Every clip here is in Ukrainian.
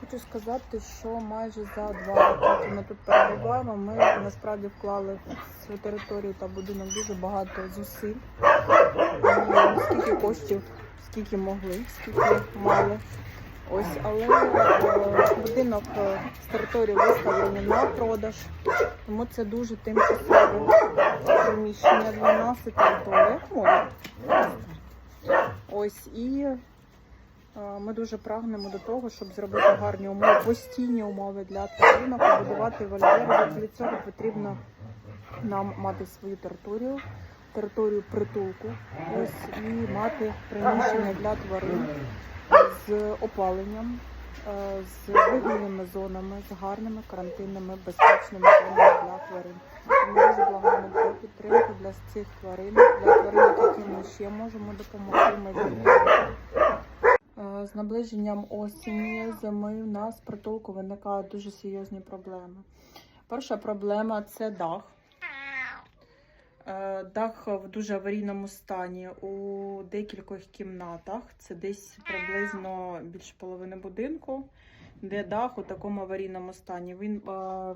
Хочу сказати, що майже за два роки, ми тут перебуваємо, ми насправді вклали в свою територію та будинок дуже багато зусиль. І Скільки коштів, скільки могли, скільки мали. Ось, але е, будинок е, з території виставлений на продаж, тому це дуже тимчасове приміщення для нас і територія. Ось і е, ми дуже прагнемо до того, щоб зробити гарні умови, постійні умови для тваринок, побудувати вольєри. Для цього потрібно нам мати свою територію, територію притулку, ось і мати приміщення для тварин з опаленням, е, з вигільними зонами, з гарними карантинними безпечними зонами для тварин. Ми дуже благаємо про підтримку для цих тварин, для тварин, яким ми ще можемо допомогти. Ми. Е, З наближенням осені, зими в нас в притулку виникають дуже серйозні проблеми. Перша проблема це дах. Е, Дах в дуже аварійному стані у декількох кімнатах. Це десь приблизно більше половини будинку, де дах у такому аварійному стані. Він е,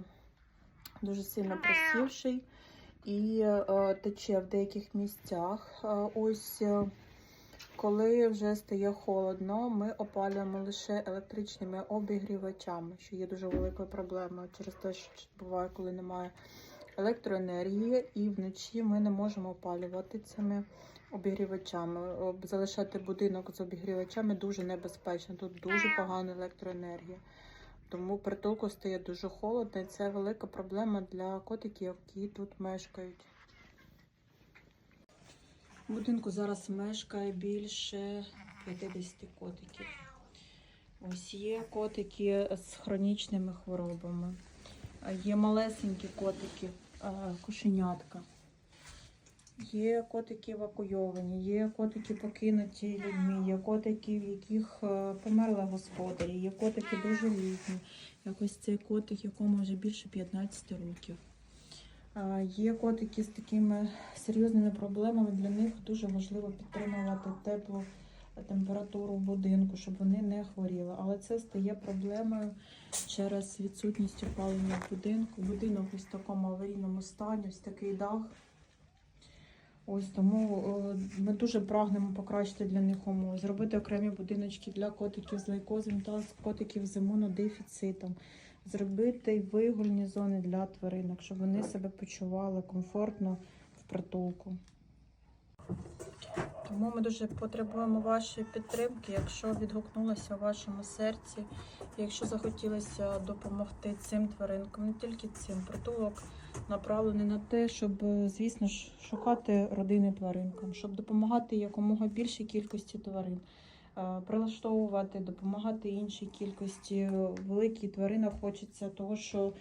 дуже сильно просівший і е, тече в деяких місцях. Ось коли вже стає холодно, ми опалюємо лише електричними обігрівачами, що є дуже великою проблемою через те, що буває, коли немає електроенергії, і вночі ми не можемо опалювати цими обігрівачами. Залишати будинок з обігрівачами дуже небезпечно. Тут дуже погана електроенергія. Тому притулку стає дуже холодно, і це велика проблема для котиків, які тут мешкають. В будинку зараз мешкає більше 50 котиків. Ось є котики з хронічними хворобами. Є малесенькі котики, кошенятка. Є котики евакуйовані, є котики покинуті людьми, є котики, в яких померли господарі, є котики дуже літні. Якось цей котик, якому вже більше 15 років. Є котики з такими серйозними проблемами. Для них дуже важливо підтримувати теплу температуру в будинку, щоб вони не хворіли. Але це стає проблемою через відсутність опалення будинку. Будинок ось в такому аварійному стані, ось такий дах. Ось тому ми дуже прагнемо покращити для них умови, зробити окремі будиночки для котиків з лейкозом та котиків з імунодефіцитом, зробити вигульні зони для тваринок, щоб вони себе почували комфортно в притулку. Тому ми дуже потребуємо вашої підтримки, якщо відгукнулося у вашому серці, якщо захотілося допомогти цим тваринкам, не тільки цим притулок направлений на те, щоб, звісно ж, шукати родини тваринкам, щоб допомагати якомога більшій кількості тварин, прилаштовувати, допомагати іншій кількості. Великій тваринах хочеться того, що,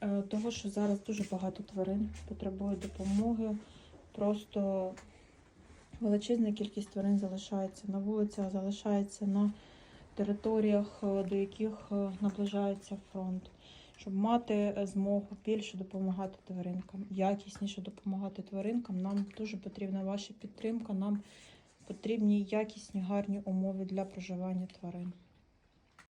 е, того, що зараз дуже багато тварин потребує допомоги. Просто величезна кількість тварин залишається на вулицях, залишається на територіях, е, до яких е, наближається фронт щоб мати е, змогу більше допомагати тваринкам, якісніше допомагати тваринкам. Нам дуже потрібна ваша підтримка. Нам потрібні якісні гарні умови для проживання тварин.